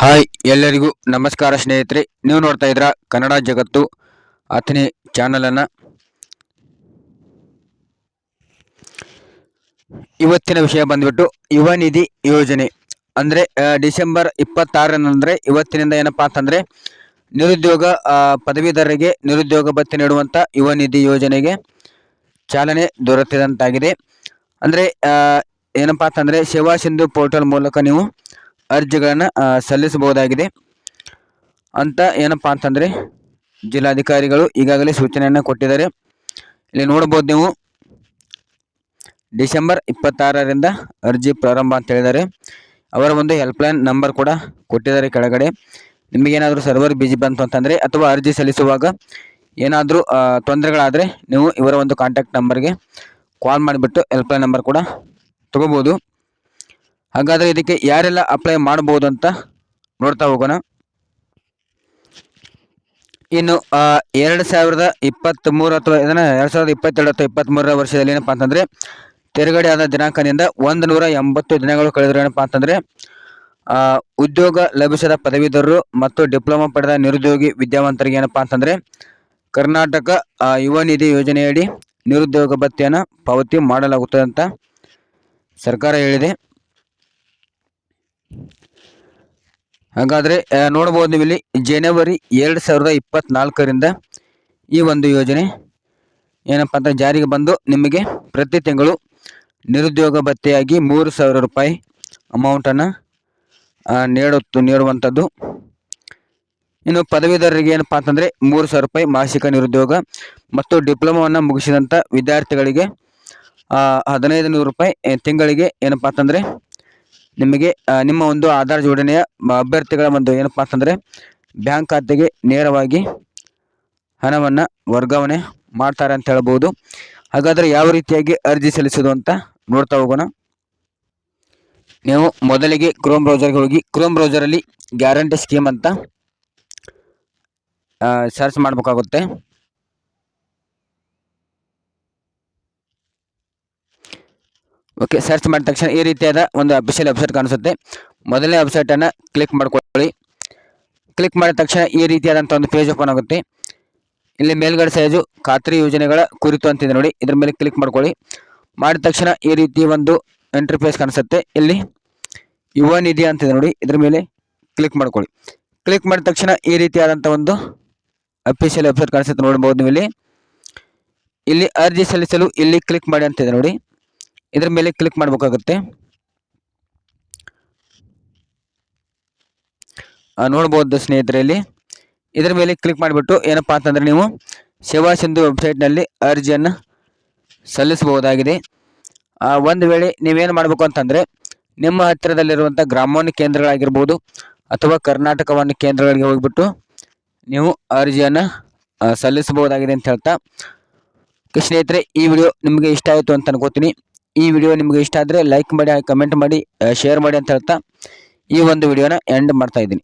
Hi, ಎಲ್ಲರಿಗೂ ನಮಸ್ಕಾರ ಸ್ನೇಹಿತರೆ. ನೀವು ನೋಡ್ತಾ ಇದ್ರ ಕನ್ನಡ ಜಗತ್ತು ಆತನೇ ಚಾನಲನ್ನು. ಇವತ್ತಿನ ವಿಷಯ ಬಂದ್ಬಿಟ್ಟು ಯುವ ನಿಧಿ ಯೋಜನೆ. ಅಂದರೆ ಡಿಸೆಂಬರ್ ಇಪ್ಪತ್ತಾರನಂದರೆ ಇವತ್ತಿನಿಂದ ಏನಪ್ಪಾ ಅಂತಂದರೆ, ನಿರುದ್ಯೋಗ ಪದವೀಧರರಿಗೆ ನಿರುದ್ಯೋಗ ಭತ್ಯೆ ನೀಡುವಂಥ ಯುವ ನಿಧಿ ಯೋಜನೆಗೆ ಚಾಲನೆ ದೊರೆತಿದಂತಾಗಿದೆ. ಅಂದರೆ ಏನಪ್ಪಾ ಅಂತಂದರೆ ಸೇವಾ ಸಿಂಧು ಪೋರ್ಟಲ್ ಮೂಲಕ ನೀವು ಅರ್ಜಿಗಳನ್ನು ಸಲ್ಲಿಸಬಹುದಾಗಿದೆ. ಅಂತ ಏನಪ್ಪಾ ಅಂತಂದರೆ ಜಿಲ್ಲಾಧಿಕಾರಿಗಳು ಈಗಾಗಲೇ ಸೂಚನೆಯನ್ನು ಕೊಟ್ಟಿದ್ದಾರೆ. ಇಲ್ಲಿ ನೋಡ್ಬೋದು ನೀವು ಡಿಸೆಂಬರ್ ಇಪ್ಪತ್ತಾರರಿಂದ ಅರ್ಜಿ ಪ್ರಾರಂಭ ಅಂತ ಹೇಳಿದ್ದಾರೆ. ಅವರ ಒಂದು ಹೆಲ್ಪ್ಲೈನ್ ನಂಬರ್ ಕೂಡ ಕೊಟ್ಟಿದ್ದಾರೆ ಕೆಳಗಡೆ. ನಿಮಗೇನಾದರೂ ಸರ್ವರ್ ಬಿಜಿ ಬಂತು ಅಂತಂದರೆ ಅಥವಾ ಅರ್ಜಿ ಸಲ್ಲಿಸುವಾಗ ಏನಾದರೂ ತೊಂದರೆಗಳಾದರೆ ನೀವು ಇವರ ಒಂದು ಕಾಂಟ್ಯಾಕ್ಟ್ ನಂಬರ್ಗೆ ಕಾಲ್ ಮಾಡಿಬಿಟ್ಟು ಹೆಲ್ಪ್ಲೈನ್ ನಂಬರ್ ಕೂಡ ತಗೋಬೋದು. ಹಾಗಾದರೆ ಇದಕ್ಕೆ ಯಾರೆಲ್ಲ ಅಪ್ಲೈ ಮಾಡ್ಬೋದು ಅಂತ ನೋಡ್ತಾ ಹೋಗೋಣ. ಇನ್ನು ಎರಡು ಸಾವಿರದ ಇಪ್ಪತ್ತ್ಮೂರು ಅಥವಾ ಇದನ್ನು ಎರಡು ಸಾವಿರದ ಇಪ್ಪತ್ತೆರಡು ಅಥವಾ ಇಪ್ಪತ್ತ್ಮೂರರ ವರ್ಷದಲ್ಲಿ ಏನಪ್ಪ ಅಂತಂದರೆ, ತೆರಗಡೆ ಆದ ದಿನಾಂಕದಿಂದ ಒಂದು ನೂರ ಎಂಬತ್ತು ದಿನಗಳು ಕಳೆದ್ರು ಏನಪ್ಪ ಅಂತಂದರೆ ಉದ್ಯೋಗ ಲಭಿಸದ ಪದವೀಧರರು ಮತ್ತು ಡಿಪ್ಲೊಮಾ ಪಡೆದ ನಿರುದ್ಯೋಗಿ ವಿದ್ಯಾವಂತರಿಗೆ ಏನಪ್ಪ ಅಂತಂದರೆ, ಕರ್ನಾಟಕ ಯುವ ನಿಧಿ ಯೋಜನೆಯಡಿ ನಿರುದ್ಯೋಗ ಭತ್ಯೆಯನ್ನು ಪಾವತಿ ಮಾಡಲಾಗುತ್ತದೆ ಅಂತ ಸರ್ಕಾರ ಹೇಳಿದೆ. ಹಾಗಾದರೆ ನೋಡ್ಬೋದು ನೀವು ಇಲ್ಲಿ ಜನವರಿ ಎರಡು ಸಾವಿರದ ಇಪ್ಪತ್ತ್ನಾಲ್ಕರಿಂದ ಈ ಒಂದು ಯೋಜನೆ ಏನಪ್ಪ ಅಂತ ಜಾರಿಗೆ ಬಂದು ನಿಮಗೆ ಪ್ರತಿ ತಿಂಗಳು ನಿರುದ್ಯೋಗ ಭತ್ತೆಯಾಗಿ ಮೂರು ಸಾವಿರ ರೂಪಾಯಿ ಅಮೌಂಟನ್ನು ನೀಡುತ್ತು, ನೀಡುವಂಥದ್ದು. ಇನ್ನು ಪದವೀಧರರಿಗೆ ಏನಪ್ಪ ಅಂತಂದರೆ ಮೂರು ಸಾವಿರ ರೂಪಾಯಿ ಮಾಸಿಕ ನಿರುದ್ಯೋಗ ಮತ್ತು ಡಿಪ್ಲೊಮಾವನ್ನು ಮುಗಿಸಿದಂಥ ವಿದ್ಯಾರ್ಥಿಗಳಿಗೆ ಹದಿನೈದು ನೂರು ರೂಪಾಯಿ ತಿಂಗಳಿಗೆ ಏನಪ್ಪ ಅಂತಂದರೆ ನಿಮಗೆ ನಿಮ್ಮ ಒಂದು ಆಧಾರ್ ಜೋಡಣೆಯ ಅಭ್ಯರ್ಥಿಗಳ ಒಂದು ಏನಪ್ಪ ಅಂತಂದರೆ ಬ್ಯಾಂಕ್ ಖಾತೆಗೆ ನೇರವಾಗಿ ಹಣವನ್ನು ವರ್ಗಾವಣೆ ಮಾಡ್ತಾರೆ ಅಂತ ಹೇಳ್ಬೋದು. ಹಾಗಾದರೆ ಯಾವ ರೀತಿಯಾಗಿ ಅರ್ಜಿ ಸಲ್ಲಿಸೋದು ಅಂತ ನೋಡ್ತಾ ಹೋಗೋಣ. ನೀವು ಮೊದಲಿಗೆ ಕ್ರೋಮ್ ಬ್ರೌಸರ್ಗೆ ಹೋಗಿ ಕ್ರೋಮ್ ಬ್ರೌಸರಲ್ಲಿ ಗ್ಯಾರಂಟಿ ಸ್ಕೀಮ್ ಅಂತ ಸರ್ಚ್ ಮಾಡಬೇಕಾಗುತ್ತೆ. ಓಕೆ ಸರ್ಚ್ ಮಾಡಿದ ತಕ್ಷಣ ಈ ರೀತಿಯಾದ ಒಂದು ಅಫಿಷಿಯಲ್ ವೆಬ್ಸೈಟ್ ಕಾಣಿಸುತ್ತೆ. ಮೊದಲನೇ ವೆಬ್ಸೈಟನ್ನು ಕ್ಲಿಕ್ ಮಾಡ್ಕೊಳ್ಳಿ. ಕ್ಲಿಕ್ ಮಾಡಿದ ತಕ್ಷಣ ಈ ರೀತಿಯಾದಂಥ ಒಂದು ಪೇಜ್ ಓಪನ್ ಆಗುತ್ತೆ. ಇಲ್ಲಿ ಮೇಲ್ಗಡೆ ಸೈಜು ಖಾತ್ರಿ ಯೋಜನೆಗಳ ಕುರಿತು ಅಂತಿದೆ ನೋಡಿ. ಇದ್ರ ಮೇಲೆ ಕ್ಲಿಕ್ ಮಾಡ್ಕೊಳ್ಳಿ. ಮಾಡಿದ ತಕ್ಷಣ ಈ ರೀತಿ ಒಂದು ಇಂಟರ್ಫೇಸ್ ಕಾಣಿಸುತ್ತೆ. ಇಲ್ಲಿ ಯುವ ನಿಧಿ ಅಂತಿದೆ ನೋಡಿ. ಇದ್ರ ಮೇಲೆ ಕ್ಲಿಕ್ ಮಾಡ್ಕೊಳ್ಳಿ. ಕ್ಲಿಕ್ ಮಾಡಿದ ತಕ್ಷಣ ಈ ರೀತಿಯಾದಂಥ ಒಂದು ಅಫಿಷಿಯಲ್ ವೆಬ್ಸೈಟ್ ಕಾಣಿಸುತ್ತೆ ನೋಡ್ಬೋದು ನೀವು ಇಲ್ಲಿ. ಇಲ್ಲಿ ಅರ್ಜಿ ಸಲ್ಲಿಸಲು ಇಲ್ಲಿ ಕ್ಲಿಕ್ ಮಾಡಿ ಅಂತಿದೆ ನೋಡಿ. ಇದ್ರ ಮೇಲೆ ಕ್ಲಿಕ್ ಮಾಡಬೇಕಾಗುತ್ತೆ. ನೋಡ್ಬೋದು ಸ್ನೇಹಿತರಲ್ಲಿ. ಇದ್ರ ಮೇಲೆ ಕ್ಲಿಕ್ ಮಾಡಿಬಿಟ್ಟು ಏನಪ್ಪ ಅಂತಂದರೆ ನೀವು ಸೇವಾ ಸಿಂಧು ವೆಬ್ಸೈಟ್ನಲ್ಲಿ ಅರ್ಜಿಯನ್ನು ಸಲ್ಲಿಸಬಹುದಾಗಿದೆ. ಒಂದು ವೇಳೆ ನೀವೇನು ಮಾಡಬೇಕು ಅಂತಂದರೆ ನಿಮ್ಮ ಹತ್ತಿರದಲ್ಲಿರುವಂಥ ಗ್ರಾಮವನ್ನು ಕೇಂದ್ರಗಳಾಗಿರ್ಬೋದು ಅಥವಾ ಕರ್ನಾಟಕವನ್ನು ಕೇಂದ್ರಗಳಿಗೆ ಹೋಗಿಬಿಟ್ಟು ನೀವು ಅರ್ಜಿಯನ್ನು ಸಲ್ಲಿಸಬಹುದಾಗಿದೆ ಅಂತ ಹೇಳ್ತಾ. ಸ್ನೇಹಿತರೆ, ಈ ವಿಡಿಯೋ ನಿಮಗೆ ಇಷ್ಟ ಆಯಿತು ಅಂತ ಅನ್ಕೋತೀನಿ. ಈ ವಿಡಿಯೋ ನಿಮಗೆ ಇಷ್ಟ ಆದರೆ ಲೈಕ್ ಮಾಡಿ ಕಮೆಂಟ್ ಮಾಡಿ ಶೇರ್ ಮಾಡಿ ಅಂತ ಹೇಳ್ತಾ ಈ ಒಂದು ವಿಡಿಯೋನ ಎಂಡ್ ಮಾಡ್ತಾ ಇದ್ದೀನಿ.